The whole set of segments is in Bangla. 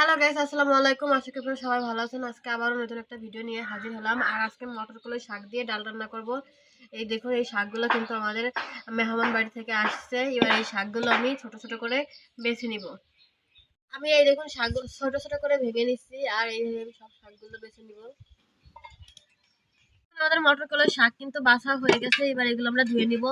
হ্যালো গাইস আসসালামু আলাইকুম। আশা করি সবাই ভালো আছেন। আজকে আবারও নতুন একটা ভিডিও নিয়ে হাজির হলাম। আর আজকে মটর কলাই শাক দিয়ে ডাল রান্না করব। এই দেখুন, এই শাকগুলো কিন্তু আমাদের মেহমান বাড়ি থেকে আসছে। এবার এই শাকগুলো আমি ছোট ছোট করে বেছে নিব। আমি এই দেখুন, শাকগুলো ছোট ছোট করে ভেঙে নিচ্ছি। আর এইভাবে আমি সব শাকগুলো বেছে নিব। আমাদের মটর কলাই শাক কিন্তু বাছা হয়ে গেছে। এবার এগুলো আমরা ধুয়ে নিব।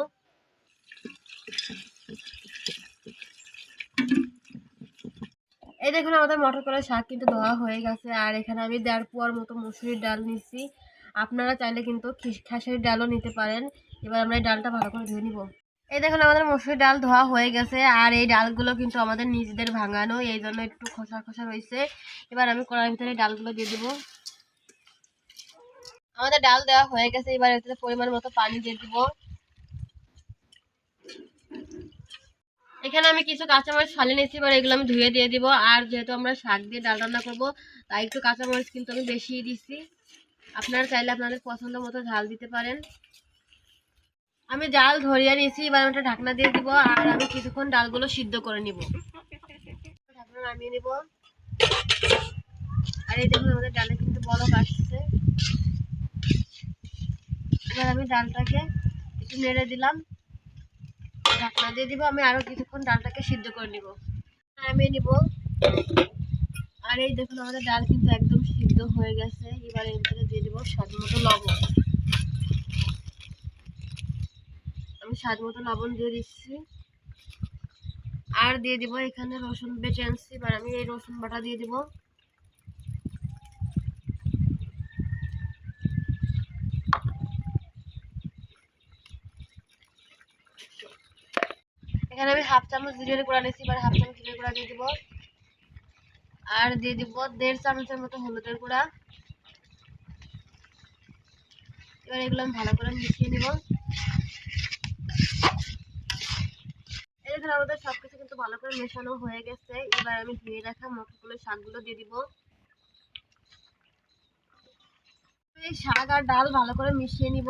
এই দেখুন আমাদের মটর কলাই শাক কিন্তু ধোয়া হয়ে গেছে, আর এখানে আমি দেড় পোয়ার মতো মুসুরির ডাল নিচ্ছি। আপনারা চাইলে কিন্তু খিস- খেসারির ডালও নিতে পারেন। এবার আমরা এই ডালটা ভালো করে ধুয়ে নিব। এই দেখুন আমাদের মসুরির ডাল ধোয়া হয়ে গেছে, আর এই ডালগুলো কিন্তু আমাদের নিজেদের ভাঙানো, এই জন্য একটু খোসা খোসা রয়েছে। এবার আমি কড়াইয়ের ভিতরে ডালগুলো দিয়ে দিব। আমাদের ডাল দেওয়া হয়ে গেছে, এবার এতে পরিমাণ মতো পানি দিয়ে দিব। এখানে আমি কিছু কাঁচামরিচ ফালি নিয়েছি, এবার এগুলো আমি ধুয়ে দিয়ে দিব। আর যেহেতু আমরা শাক দিয়ে ডাল রান্না করব, তাই একটু কাঁচামরিচ কিন্তু আমি বেশি দিচ্ছি আপনারা চাইলে আপনাদের পছন্দ মতো ঝাল দিতে পারেন। আমি ডাল ধরিয়ে নিয়েছি, এবার আমি ঢাকনা দিয়ে দিব, আর আমি কিছুক্ষণ ডালগুলো সিদ্ধ করে নিব। ঢাকনা নামিয়ে নিব। আর এই দেখুন, আমাদের ডালে কিন্তু বলক আসছে। এবার আমি ডালটাকে একটু নেড়ে দিলাম। ঢাকনা দিয়ে দিব, আমি আরও কিছুক্ষণ ডালটাকে সিদ্ধ করে নিব। নামিয়ে নিব। আর এই দেখুন, আমাদের ডাল কিন্তু একদম সিদ্ধ হয়ে গেছে। এবার এর ভিতরে দিয়ে দিব স্বাদ মতো লবণ। আমি স্বাদ মতো লবণ দিয়ে দিচ্ছি। আর দিয়ে দিব এখানে রসুন বেটে আনছি। এবার আমি এই রসুন বাটা দিয়ে দিব। এখানে আমি হাফ চামচ জিরের গুঁড়া নিয়েছি, এবার হাফ চামচ জিরের গুঁড়া দিয়ে দিব। আর দিয়ে দিব দেড় চামচের মতো হলুদের গুঁড়া। এবার এগুলো আমি ভালো করে মিশিয়ে নিব। আমাদের সব কিছু কিন্তু ভালো করে মেশানো হয়ে গেছে। এবার আমি ধুয়ে রাখা মটরগুলো শাকগুলো দিয়ে দিব। এই শাক আর ডাল ভালো করে মিশিয়ে নিব।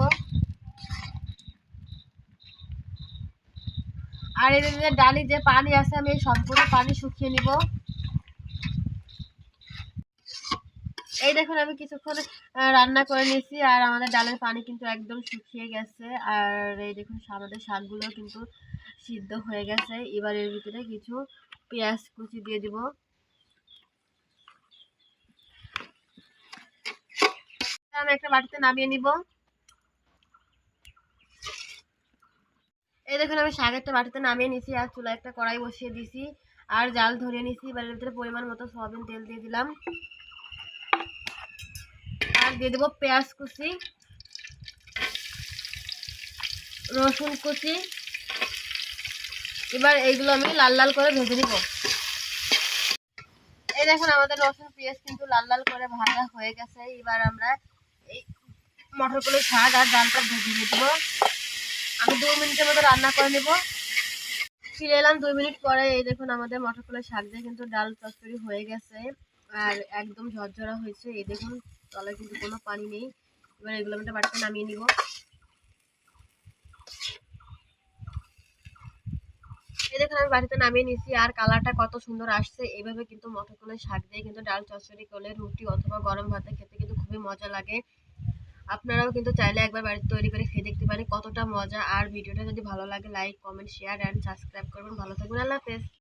আর এর যে ডালি, যে পানি আছে, আমি এই সম্পূর্ণ পানি শুকিয়ে নিব। এই দেখুন, আমি কিছুক্ষণ রান্না করে নিয়েছি, আর আমাদের ডালের পানি কিন্তু একদম শুকিয়ে গেছে। আর এই দেখুন, আমাদের শাকগুলো কিন্তু সিদ্ধ হয়ে গেছে। এবার এর ভিতরে কিছু পেঁয়াজ কুচি দিয়ে দিব। আমি একটা বাটিতে নামিয়ে নিব। এই দেখুন, আমি শাক একটা বাটিতে নামিয়ে নিছি, আর চুলা একটা কড়াই বসিয়ে দিছি, আর জাল ধরিয়ে নিছি এবার ভিতরে পরিমাণ মতো সয়াবিন তেল দিয়ে দিলাম। আর দিয়ে দেবো পেঁয়াজ কুচি, রসুন কুচি। এবার এইগুলো আমি লাল লাল করে ভেজে নিব। এই দেখুন, আমাদের রসুন, পেঁয়াজ কিন্তু লাল লাল করে ভাজা হয়ে গেছে। এবার আমরা এই মটরগুলো শাক আর ডালটা ভেজে নিয়ে দেবো আমি দু মিনিটের মতো রান্না করে নেব। ফিরে এলাম দুই মিনিট পরে, এই দেখুন আমাদের মটর কলাই শাক দিয়ে কিন্তু ডাল চচ্চড়ি হয়ে গেছে আর একদম ঝরঝরা হয়েছে। এই দেখুন, তলায় কিন্তু কোনো পানি নেই। এবার এগুলো আমি একটা বাড়িতে নামিয়ে নিব। এই দেখুন, আমি বাড়িতে নামিয়ে নিয়েছি। আর কালারটা কত সুন্দর আসছে। এইভাবে কিন্তু মটর কলাই শাক দিয়ে কিন্তু ডাল চচ্চড়ি করলে রুটি অথবা গরম ভাতে খেতে কিন্তু খুবই মজা লাগে। আপনারাও কিন্তু চাইলে একবার বাড়িতে তৈরি করে খেয়ে দেখতে পারেন কতটা মজা। আর ভিডিওটা যদি ভালো লাগে like comment share and subscribe করবেন। ভালো থাকবেন। আল্লাহ হাফেজ।